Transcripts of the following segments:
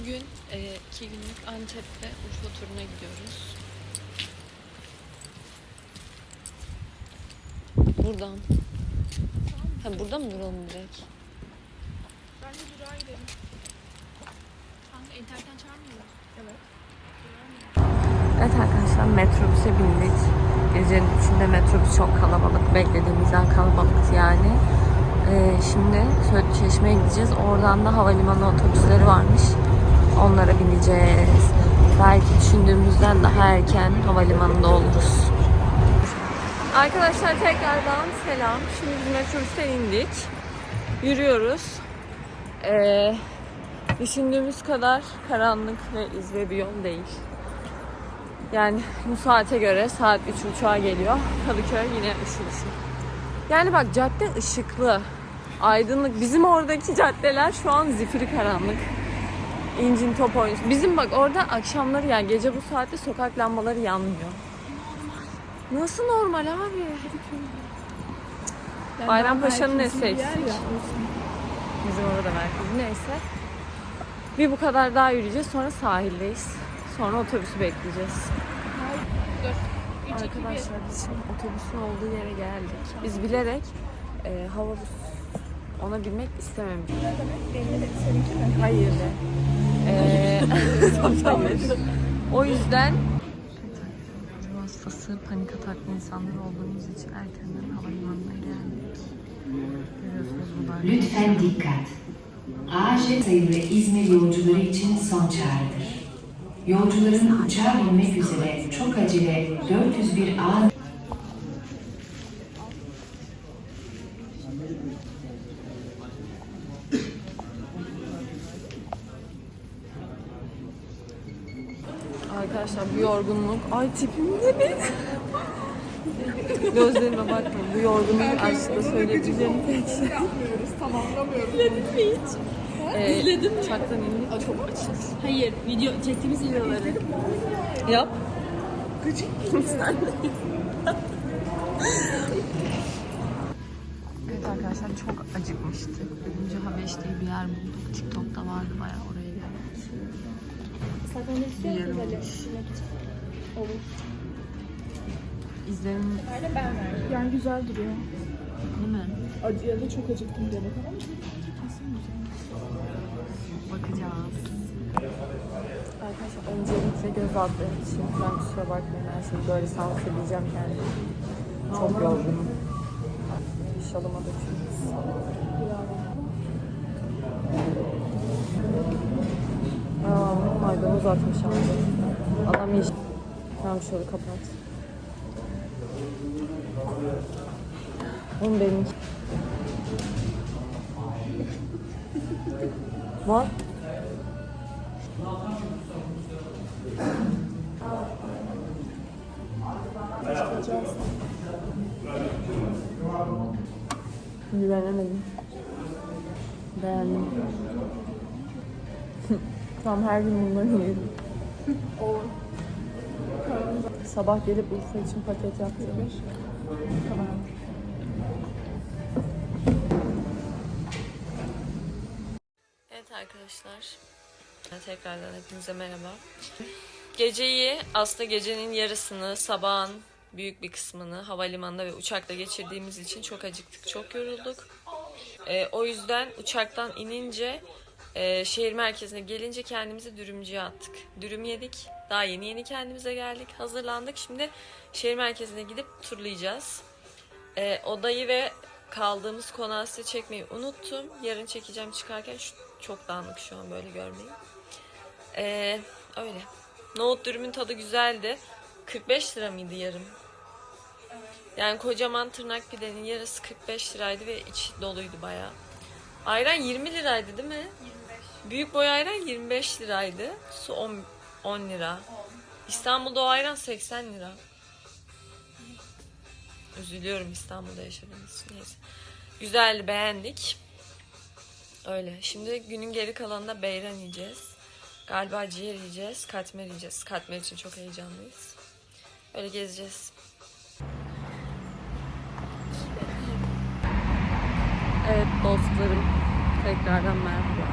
Bugün e, iki günlük Antep'te Urfa turuna gidiyoruz. Buradan. Ha burada mı duralım direkt? Bence durağa gidelim. Kanka internetten çağırmıyorlar. Evet. Evet arkadaşlar metrobüse bindik. Gecenin içinde metrobüs çok kalabalık. Beklediğimizden kalabalıktı yani. Ee, şimdi Söğütlü Çeşme'ye gideceğiz. Oradan da havalimanı otobüsleri varmış. Onlara bineceğiz. Belki düşündüğümüzden daha erken havalimanında oluruz. Arkadaşlar tekrardan selam. Şimdi biz metrobüsten indik. Yürüyoruz. Ee, düşündüğümüz kadar karanlık ve izbe bir yol değil. Yani bu saate göre saat 3 uçağa geliyor. Kadıköy yine ışıl ışıl. Yani bak cadde ışıklı. Aydınlık. Bizim oradaki caddeler şu an zifiri karanlık. İncin top oynuyor. Bizim bak orada akşamları yani gece bu saatte sokak lambaları yanmıyor. Nasıl normal abi? Bayrampaşa'nın eseri. Bizim orada merkez. Neyse. Bir bu kadar daha yürüyeceğiz. Sonra sahildeyiz. Sonra otobüsü bekleyeceğiz. Dur. 3 2 1. Arkadaşlar biz şimdi otobüsün olduğu yere geldik. Biz bilerek e, hava ona binmek istememiştik. Hayır. Ee, o yüzden hastası, panik ataklı insanlar olduğumuz için erkenden havalimanına geldik. Görüyorsunuz. Lütfen dikkat. AJ sayılı İzmir yolcuları için son çağrıdır. Yolcuların uçağa binmek üzere çok acele 401 A Arkadaşlar bu yorgunluk. Ay tipim ne benim? Gözlerime bakma. Bu yorgunluk aşkla söyleyebileceğim tek şey. Yapmıyoruz. Tamamlamıyoruz. İzledin mi hiç? Ee, İzledin mi? Uçaktan indik. Çok açız. Hayır. Video çektiğimiz videoları. Yap. evet arkadaşlar çok acıkmıştık. Önce Habeş diye bir yer bulduk. TikTok'ta vardı bayağı oraya geldik. Ne Bir yer olmuş. Olur. İzlenim Nerede ben verdim. Yani güzel duruyor. değil mi? Acı ya da çok acıktım demek ama. Bakacağız. Arkadaşlar öncelikle göz altları için ben kusura bakmayın her şeyi böyle sansürleyeceğim kendimi. Çok yorgunum. Şalıma dökülmüş. Aa, maydanoz atmış abi. Adam iş. Tamam şöyle kapat. Oğlum benim. Var. Güvenemedim. Beğendim. Tam her gün bunları yiyelim. Sabah gelip Urfa için paket yaptım. Tamam. Evet arkadaşlar. Tekrardan hepinize merhaba. Geceyi aslında gecenin yarısını sabahın büyük bir kısmını havalimanında ve uçakta geçirdiğimiz için çok acıktık, çok yorulduk. Ee, o yüzden uçaktan inince e, şehir merkezine gelince kendimizi dürümcüye attık. Dürüm yedik. Daha yeni yeni kendimize geldik. Hazırlandık. Şimdi şehir merkezine gidip turlayacağız. Ee, odayı ve kaldığımız konağı size çekmeyi unuttum. Yarın çekeceğim çıkarken şu, çok dağınık şu an böyle görmeyin. Ee, öyle. Nohut dürümün tadı güzeldi. 45 lira mıydı yarım? Yani kocaman tırnak pidenin yarısı 45 liraydı ve içi doluydu bayağı. Ayran 20 liraydı değil mi? 25. Büyük boy ayran 25 liraydı. Su 10, 10 lira. İstanbul'da o ayran 80 lira. Üzülüyorum İstanbul'da yaşadığımız için. Neyse. Güzeldi, beğendik. Öyle. Şimdi günün geri kalanında beyran yiyeceğiz. Galiba ciğer yiyeceğiz, katmer yiyeceğiz. Katmer için çok heyecanlıyız. Öyle gezeceğiz. Evet dostlarım. Tekrardan merhaba.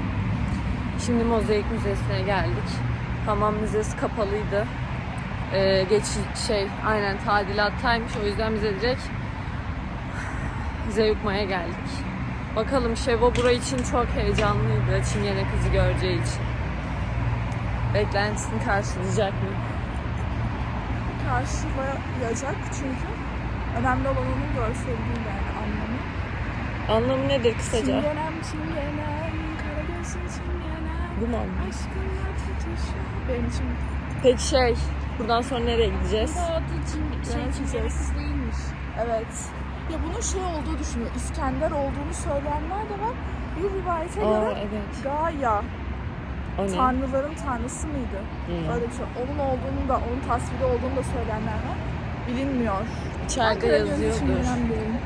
Şimdi Mozaik Müzesi'ne geldik. Hamam Müzesi kapalıydı. Ee, geç şey aynen tadilattaymış. O yüzden bize direkt Zeyukma'ya geldik. Bakalım Şevo burayı için çok heyecanlıydı. Çingene kızı göreceği için. Beklentisini karşılayacak mı? Karşılayacak çünkü önemli olan onun görselliği yani anlamı. Anlamı nedir kısaca? Çingenem çingenem, kara gözlü çingenem. Bu mu. Benim için Peki şey, buradan sonra nereye gideceğiz? Yemek yiyeceğiz. değilmiş. Evet. Ya bunun şey olduğu düşünüyor. İskender olduğunu söyleyenler de var. Bir rivayete Aa göre evet. Gaia, O ne? tanrıların tanrısı mıydı? Hmm. Öyle bir şey. Onun olduğunu da, onun tasviri olduğunu da söyleyenler var. Bilinmiyor. İçeride Ankara yazıyordur. Hayır. Şöyle.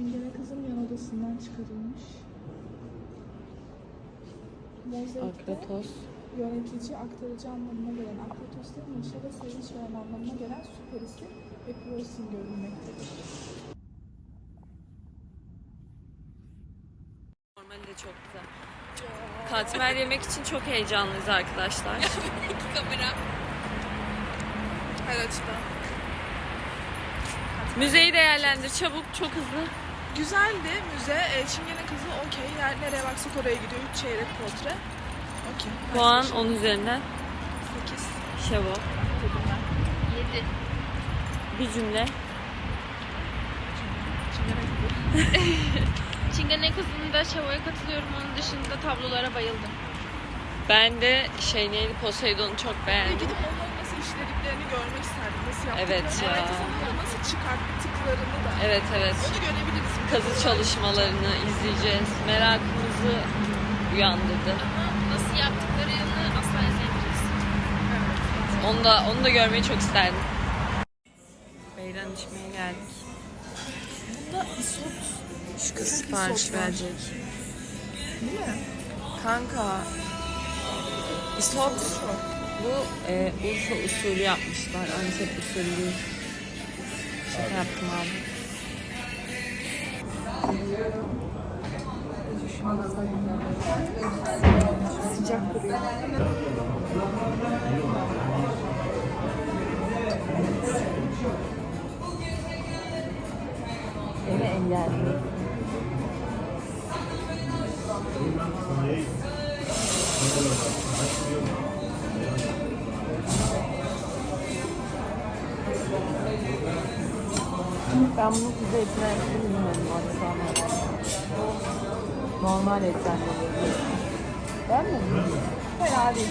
Çingene kızın yan odasından çıkarılmış. Mozaikte Akratos. yönetici aktarıcı anlamına gelen Akratos'ta neşe ve sevinç veren anlamına gelen su perisi ve Prosin görülmektedir. Normali de çok güzel. Katmer yemek için çok heyecanlıyız arkadaşlar. Kamera. Her açıdan. Müzeyi değerlendir çabuk, çok hızlı. Güzeldi müze. E, Çingene kızı okey. Yani nereye baksak oraya gidiyor. Üç çeyrek portre. Okey. Puan 10 üzerinden. 8 Şevo. dedim ben. 7. Bir cümle. Çingene kızı. Çingene kızında Şavo'ya katılıyorum. Onun dışında tablolara bayıldım. Ben de şey neydi Poseidon'u çok Ve beğendim. gidip onları nasıl işlediklerini görmek isterdim. Nasıl yaptıklarını. Evet ya. Zamanda nasıl çıkarttıklarını da. Evet evet. Onu görebiliriz. Kazı çalışmalarını izleyeceğiz. Merakımızı uyandırdı. Ama nasıl yaptıklarını asla izleyemeyeceğiz. Onu da onu da görmeyi çok isterdim. Beyran içmeye geldik. Bunda isot. Şu Kız köpek sipariş verecek. Değil mi? Kanka. Isot bu e, Urfa usulü yapmışlar. Antep usulü değil. Şaka yaptım abi. Sıcak duruyor. Beni engelli. Ben bunu kuzu etinden bilmiyorum akşam Normal geliyor. Ben mi? Fena değil.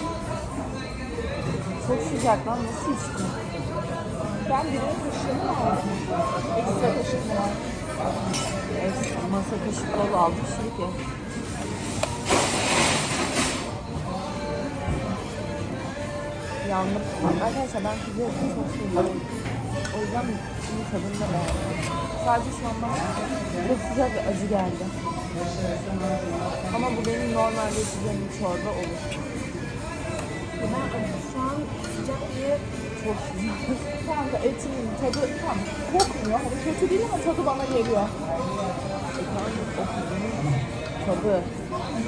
Çok sıcak lan nasıl içtin? Ben birinin kaşığını mı aldım? Ekstra kaşık mı var? Evet, masa kaşık dolu altı kişilik ya. Yandım. Arkadaşlar ben etini çok seviyorum. Yüzden bunun tadını da beğendim. Sadece şu an bana çok sıcak ve acı geldi. Ama bu benim normalde içeceğim çorba olur. Ben şu an sıcak diye çok sıcak. Kanka etinin tadı tam kokmuyor. Hani kötü değil ama tadı bana geliyor. Efendim o kuzunun tadı.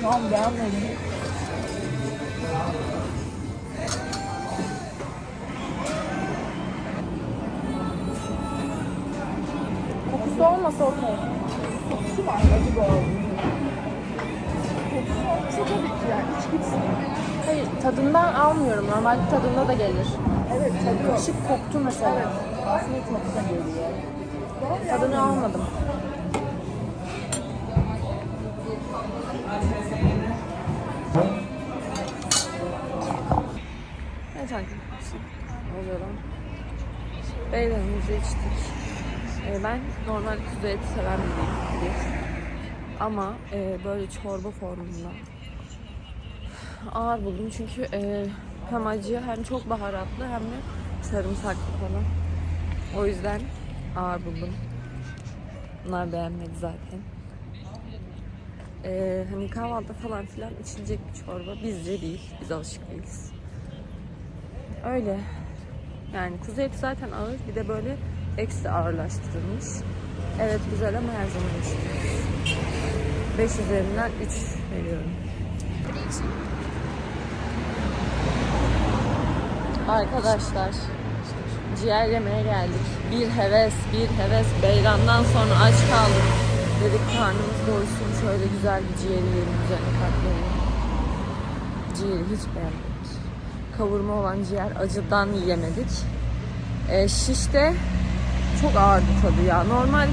Tamam beğenmedim. Olmasa okey. Kokusu var acı arada. Kokusu olmasa tabii ki yani iç gitsin. Hayır, tadından almıyorum. Normalde tadında da gelir. Evet tadı yok. Kaşık koktu mesela. Aslında tadı da geliyor. Tadını almadım. Evet arkadaşlar. Alıyorum. Beylerimizi içtik. Ee, ben normal kuzu eti seven biriyim. Bir. Ama e, böyle çorba formunda ağır buldum çünkü e, hem acı hem çok baharatlı hem de sarımsaklı falan. O yüzden ağır buldum. Bunlar beğenmedi zaten. E, hani kahvaltı falan filan içilecek bir çorba bizce değil. Biz alışık değiliz. Öyle. Yani kuzu eti zaten ağır. Bir de böyle ekstra ağırlaştırılmış. Evet güzel ama her zaman için. 5 üzerinden 3 veriyorum. Arkadaşlar ciğer yemeye geldik. Bir heves, bir heves. Beyrandan sonra aç kaldık. Dedik karnımız doysun şöyle güzel bir ciğer yiyelim üzerine katlayalım. Ciğeri hiç beğenmedik. Kavurma olan ciğer acıdan yiyemedik. E, şiş de çok ağırdı tadı ya. Normal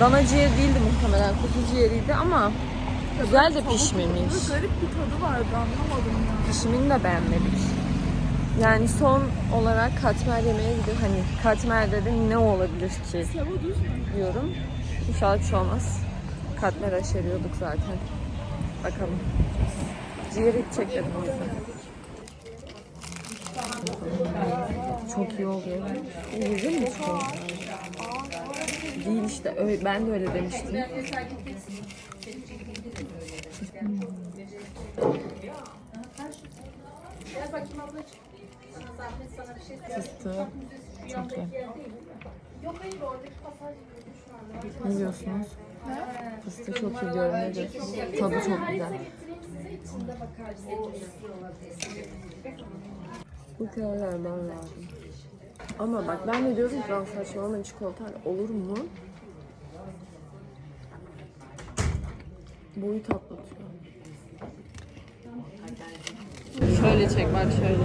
dana ciğer değildi muhtemelen kuzu ciğeriydi ama güzel de pişmemiş. Garip bir tadı vardı anlamadım ya. Pişimini de beğenmedik. Yani son olarak katmer yemeğe gidip hani katmerde de ne olabilir ki diyorum. İnşallah bir şey olmaz. Katmer aşeriyorduk zaten. Bakalım. Ciğeri içecek dedim o yüzden. Çok iyi oluyor. Yedin mi çok? Değil işte. Öyle, ben de öyle demiştim. Fıstığı çok iyi. Ne diyorsunuz? Fıstığı çok iyi diyorum. Tadı çok güzel. Bu kadar vermem lazım. Ama bak ben de diyorum ki lan saçmalama çikolatayla olur mu? Boyu tatlatıyor. Şöyle çek bak şöyle.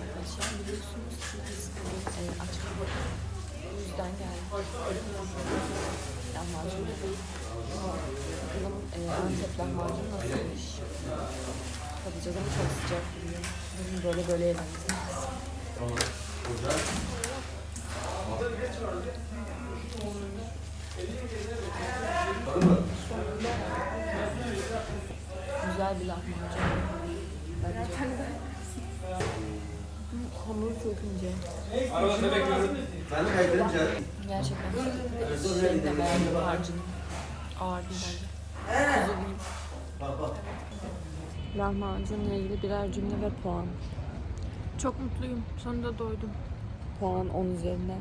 Arkadaşlar biliyorsunuz ki biz e, aç kaldık. O yüzden geldik. Lahmacun. Bakalım e, Antep lahmacun nasılmış? Tadacağız ama çok sıcak duruyor. Böyle böyle yememiz lazım. Güzel bir lahmacun. Bence. Hamuru çok ince. Ben de kaydırınca Gerçekten şeyini de beğendim harcını. Ağır değil bence. Kuzu değil. Lahmacunla ilgili birer cümle ve puan. Çok mutluyum. Sonunda doydum. Puan 10 üzerinden.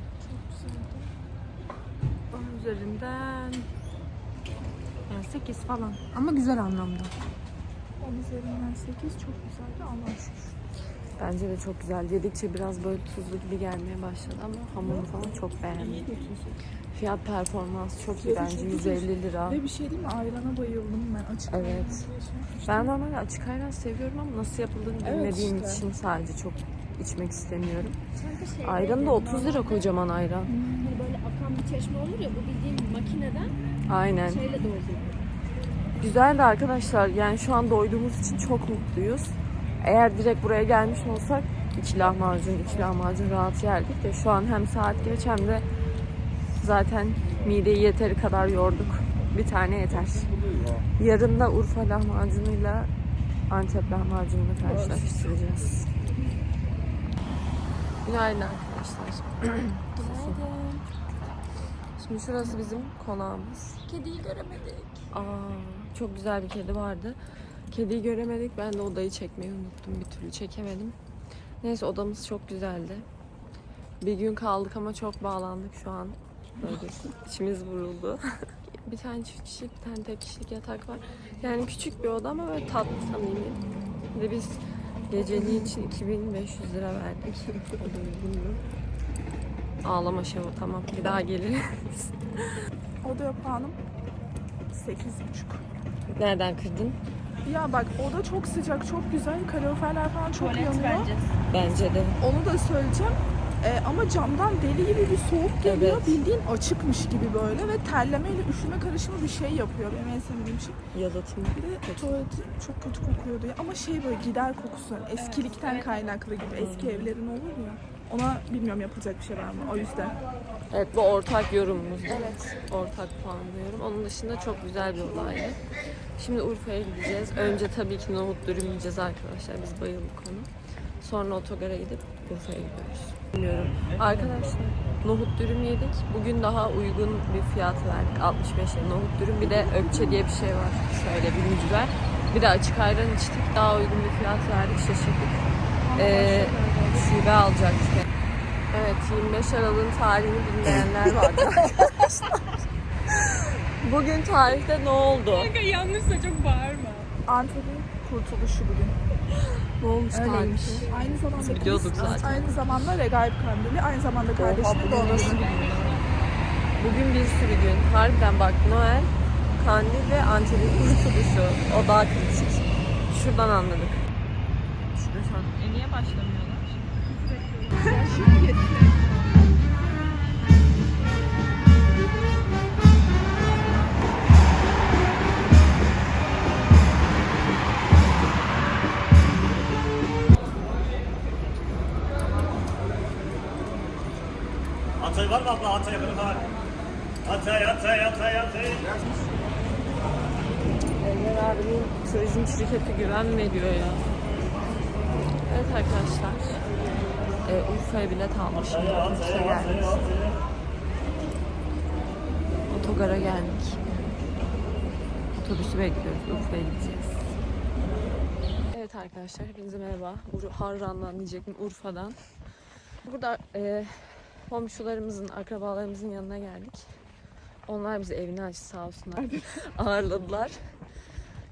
Onun üzerinden yani 8 falan. Ama güzel anlamda. 10 üzerinden 8 çok güzeldi Allah'a şükür. Bence de çok güzel. Yedikçe biraz böyle tuzlu gibi gelmeye başladı ama hamuru falan çok beğendim. Fiyat performans çok iyi bence. 150 lira. Ve bir şey değil mi? Ayrana bayıldım ben açık. Evet. şey. Ben normalde açık ayran seviyorum ama nasıl yapıldığını Evet bilmediğim işte. için sadece çok içmek istemiyorum. Ayran da 30 lira kocaman ayran. Hani böyle akan bir çeşme olur ya bu bildiğin makineden Aynen. şeyle dolduruyor. Güzeldi arkadaşlar. Yani şu an doyduğumuz için çok mutluyuz. Eğer direkt buraya gelmiş olsak iki lahmacun, iki lahmacun rahat yerdik de şu an hem saat geç hem de zaten mideyi yeteri kadar yorduk. Bir tane yeter. Yarın da Urfa lahmacunuyla Antep lahmacununu karşılaştıracağız. Günaydın arkadaşlar. Günaydın. Şimdi şurası bizim konağımız. Kediyi göremedik. Aa, çok güzel bir kedi vardı. Kediyi göremedik. Ben de odayı çekmeyi unuttum. Bir türlü çekemedim. Neyse odamız çok güzeldi. Bir gün kaldık ama çok bağlandık şu an. Böyle içimiz vuruldu. bir tane çift kişilik, bir tane tek kişilik yatak var. Yani küçük bir oda ama böyle tatlı samimi. Bir de biz geceliği için 2500 lira verdik. O da uygun mu? Ağlama şevo tamam. Bir daha geliriz. Odaya puanım 8,5. Nereden kırdın? Ya bak oda çok sıcak, çok güzel. Kaloriferler falan çok yanıyor. Bence de. Onu da söyleyeceğim. Ee, ama camdan deli gibi bir soğuk geliyor. Evet. Bildiğin açıkmış gibi böyle ve terlemeyle üşüme karışımı bir şey yapıyor. Benim en sevdiğim şey. Yalıtım. Bir de tuvaleti çok kötü kokuyordu. ya. Ama şey böyle gider kokusu. Eskilikten kaynaklı gibi. Eski evlerin olur ya. Ona bilmiyorum yapılacak bir şey var mı? O yüzden. Evet bu ortak yorumumuz. Evet. Ortak puanlıyorum. Onun dışında çok güzel bir olaydı. Şimdi Urfa'ya gideceğiz. Önce tabii ki nohut dürüm yiyeceğiz arkadaşlar. Biz bayıldık onu. Sonra otogara gidip Urfa'ya gidiyoruz. Bilmiyorum. Arkadaşlar nohut dürüm yedik. Bugün daha uygun bir fiyat verdik. 65 lira nohut dürüm. Bir de ökçe diye bir şey var. Şöyle bir mücver. Bir de açık ayran içtik. Daha uygun bir fiyat verdik. Şaşırdık. Ee, şube alacaktık. Evet 25 Aralık'ın tarihini bilmeyenler vardı arkadaşlar. Bugün tarihte ne oldu? yanlışsa çok bağırma. Antep'in kurtuluşu bugün. Ne olmuş tarih? Aynı zamanda Biliyorduk zaten. Aynı zamanda Regaip Kandili, aynı zamanda kardeşinin günü. Bugün bir sürü gün. Harbiden bak Noel, Kandil ve Antep'in kurtuluşu. O daha kritik. Şuradan anladık. Şurada şu an. E niye başlamıyorlar? Hatay var mı abla? Hatay yakını var. Hatay, Hatay, Hatay, Hatay. Enver abinin şirketi diyor ya. Evet arkadaşlar. E, Urfa'ya bilet almışım. Otobüse geldik. Otogara geldik. Otobüsü bekliyoruz. Urfa'ya gideceğiz. Evet arkadaşlar hepinize merhaba. Harran'dan diyecektim Urfa'dan. Burada e, komşularımızın, akrabalarımızın yanına geldik. Onlar bizi evine açtı sağ olsunlar. Ağırladılar.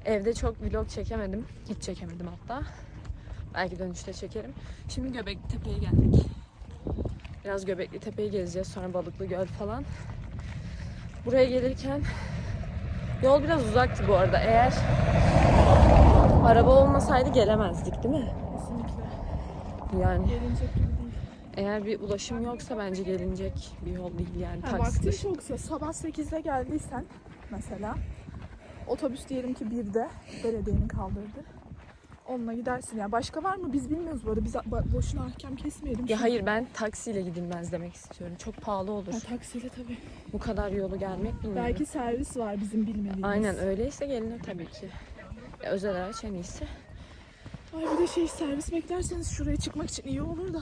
Evde çok vlog çekemedim. Hiç çekemedim hatta. Belki dönüşte çekerim. Şimdi Göbekli Tepe'ye geldik. Biraz Göbekli Tepe'yi gezeceğiz. Sonra Balıklı Göl falan. Buraya gelirken yol biraz uzaktı bu arada. Eğer araba olmasaydı gelemezdik değil mi? Kesinlikle. Yani Gelinecek gibi değil. eğer bir ulaşım yoksa bence gelinecek bir yol değil yani. Ha, Taksi vaktin dışı. çoksa sabah 8'de geldiysen mesela otobüs diyelim ki 1'de belediyenin kaldırdı. Onunla gidersin. Yani başka var mı? Biz bilmiyoruz bu arada. Biz boşuna ahkam kesmeyelim. Ya şimdi. hayır ben taksiyle gidilmez demek istiyorum. Çok pahalı olur. Ha, taksiyle tabii. Bu kadar yolu gelmek bilmiyorum. Belki servis var bizim bilmediğimiz. Aynen öyleyse gelinir tabii ki. Ya, özel araç en iyisi. Ay bir de şey servis beklerseniz şuraya çıkmak için iyi olur da.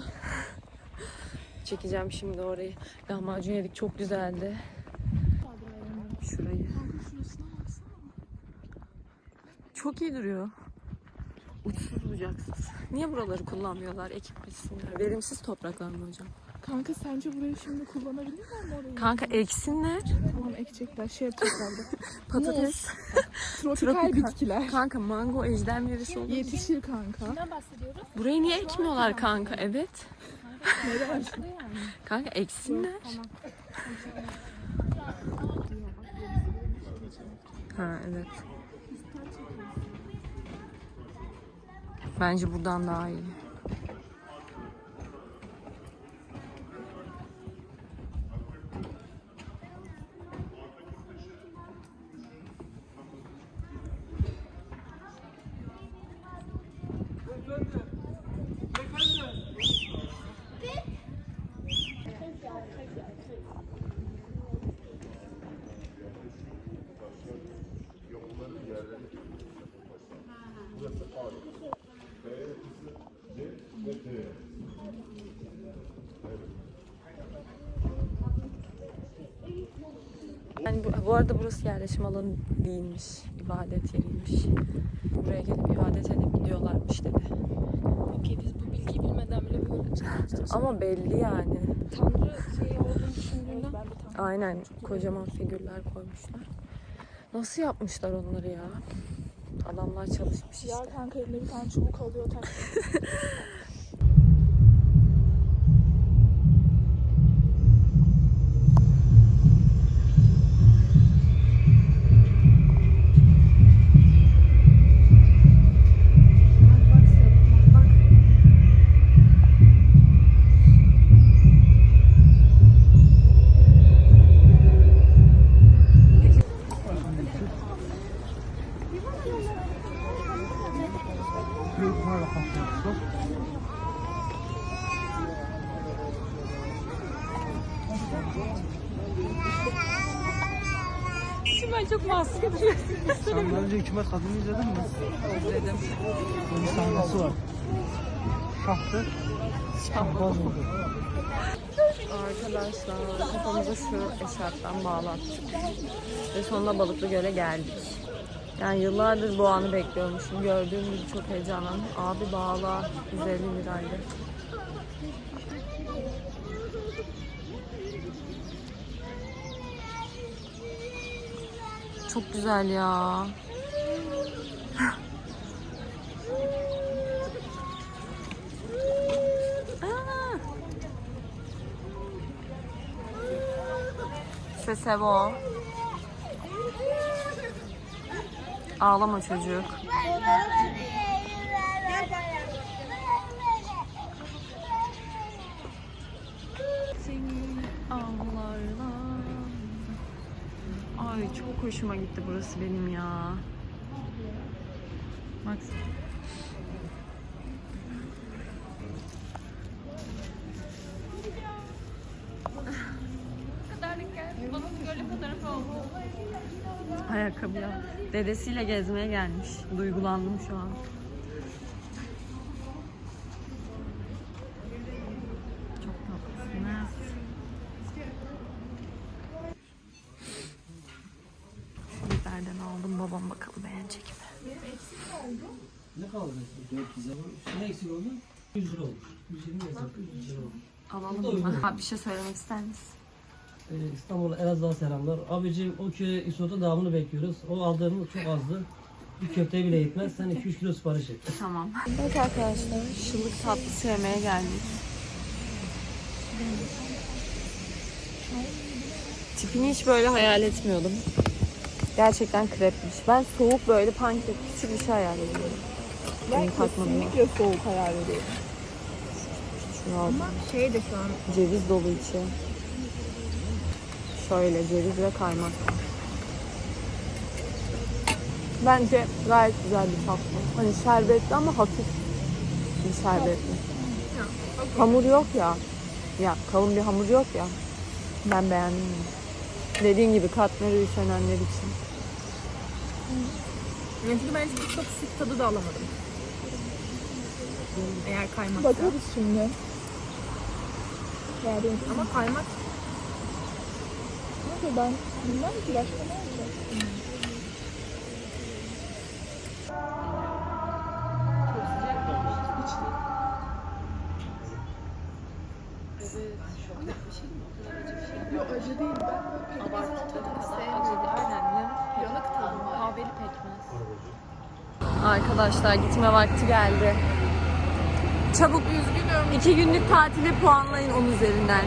Çekeceğim şimdi orayı. Lahmacun yedik çok güzeldi. Şurayı. Çok iyi duruyor. Bucaksız. Niye buraları kullanmıyorlar? Ekip bilsinler. Verimsiz topraklar mı hocam? Kanka sence burayı şimdi kullanabilirler mi orayı? Kanka eksinler. Tamam ekecekler. Şey yapacaklar da. Patates. Tropikal, Tropikal. bitkiler. Kanka mango ejder meyvesi olur. Yetişir kanka. Burayı niye ekmiyorlar kanka? Evet. Neden? Kanka eksinler. Ha evet. Bence buradan daha iyi. Yani bu, arada burası yerleşim alanı değilmiş. ibadet yeriymiş. Buraya gelip ibadet edip gidiyorlarmış dedi. Okey biz bu bilgiyi bilmeden bile böyle Ama belli yani. Tanrı şeyi olduğunu düşündüğünden. Aynen kocaman figürler koymuşlar. Nasıl yapmışlar onları ya? Adamlar çalışmış işte. Ya kanka eline bir tane çubuk alıyor Şimdi çok mahsus ediyorum. Sen daha önce hükümet kadını izledin mi? İzledim. Onun sahnesi var. Şahtı. Şahbaz oldu. Arkadaşlar kafamıza şu eşarptan bağlattık. Ve sonunda Balıklı Göl'e geldik. Yani yıllardır bu anı bekliyormuşum. Gördüğüm gibi çok heyecanlandım. Abi bağla 150 liraydı. Çok güzel ya. İşte Sevo. Ağlama çocuk. Hoşuma gitti burası benim ya. Bak. Ayakkabıya. Dedesiyle gezmeye gelmiş. Duygulandım şu an. Çok tatlısınız. Şu biberden aldım. Babam bakalım beğenecek mi? Ne kaldı? 400 lira. Ne eksik oldu? 100 lira olmuş. 120 yazık. 100 lira olmuş. Alalım mı? Ha, bir şey söylemek ister misin? Ee, İstanbul'a Elazığ'a selamlar. Abicim o köye isotun devamını bekliyoruz. O aldığımız çok azdı. Bir köfte bile yetmez. Sen 2-3 kilo sipariş et. Tamam. Evet arkadaşlar, şıllık tatlısı yemeye geldik. Tipini hiç böyle hayal etmiyordum. Gerçekten krepmiş. Ben soğuk böyle pankek küçük bir şey hayal ediyorum. Ben Benim kesinlikle soğuk hayal ediyorum. Şunu aldım. Şey de şu an Ceviz dolu içi. Şöyle ceviz ve kaymak. Bence gayet güzel bir tatlı. Hani şerbetli ama hafif bir şerbetli. Hamur yok ya. Ya kalın bir hamur yok ya. Ben beğendim. Dediğin gibi katmeri üşenenler için. Yani çünkü ben çok süt tadı da alamadım. Eğer kaymak. Bakarız şimdi. Yani Ama kaymak neyse ben bilmem ki başka ne olacak. Yok acı değil. Ben böyle pekmezin tadını sevmiyorum. Yanık tadı var. Kahveli pekmez. Arkadaşlar gitme vakti geldi. Çabuk üzgünüm. İki günlük tatili puanlayın 10 üzerinden.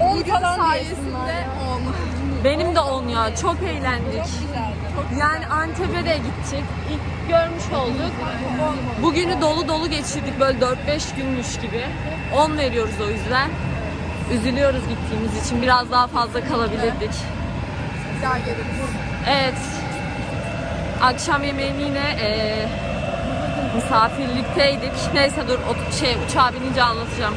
10 falan sayesinde 10. Benim de 10 ya. Çok eğlendik. Yani Antep'e de gittik. İlk görmüş olduk. Bugünü dolu dolu geçirdik. Böyle 4-5 günmüş gibi. 10 veriyoruz o yüzden. Üzülüyoruz gittiğimiz için. Biraz daha fazla kalabilirdik. Daha geliriz. Evet. Akşam yemeğini yine eee misafirlikteydik. Neyse dur o şey uçağa binince anlatacağım.